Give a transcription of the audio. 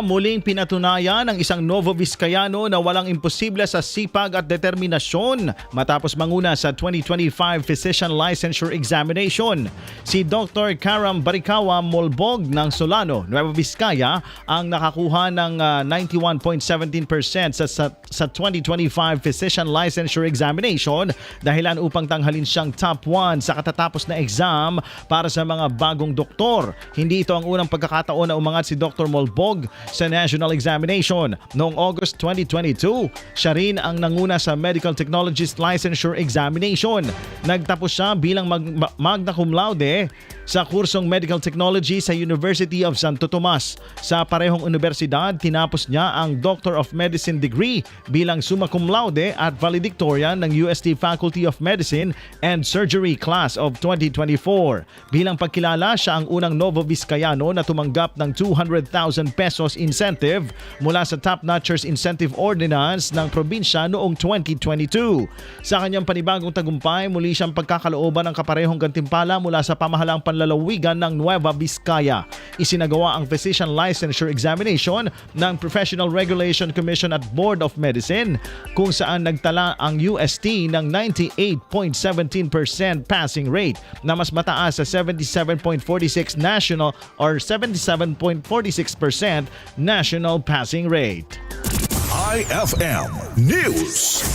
Muling pinatunayan ng isang Novo Vizcayano na walang imposible sa sipag at determinasyon matapos manguna sa 2025 Physician Licensure Examination. Si Dr. Karam Barikawa Molbog ng Solano, Nueva Vizcaya ang nakakuha ng ah, 91.17% sa, sa, sa 2025 Physician Licensure Examination dahilan upang tanghalin siyang top 1 sa katatapos na exam para sa mga bagong doktor. Hindi ito ang unang pagkakataon na umangat si Dr. Molbog sa national examination. Noong August 2022, siya rin ang nanguna sa Medical Technologist Licensure Examination. Nagtapos siya bilang mag- ma- magna cum laude sa kursong Medical Technology sa University of Santo Tomas. Sa parehong universidad, tinapos niya ang Doctor of Medicine degree bilang summa cum laude at valedictorian ng UST Faculty of Medicine and Surgery Class of 2024. Bilang pagkilala, siya ang unang Novo Vizcayano na tumanggap ng 200,000 pesos incentive mula sa Top Notchers Incentive Ordinance ng probinsya noong 2022. Sa kanyang panibagong tagumpay, muli siyang pagkakalooban ng kaparehong gantimpala mula sa pamahalang panlalawigan ng Nueva Vizcaya. Isinagawa ang Physician Licensure Examination ng Professional Regulation Commission at Board of Medicine kung saan nagtala ang UST ng 98.17% passing rate na mas mataas sa 77.46 national or 77.46% national passing rate. IFM News.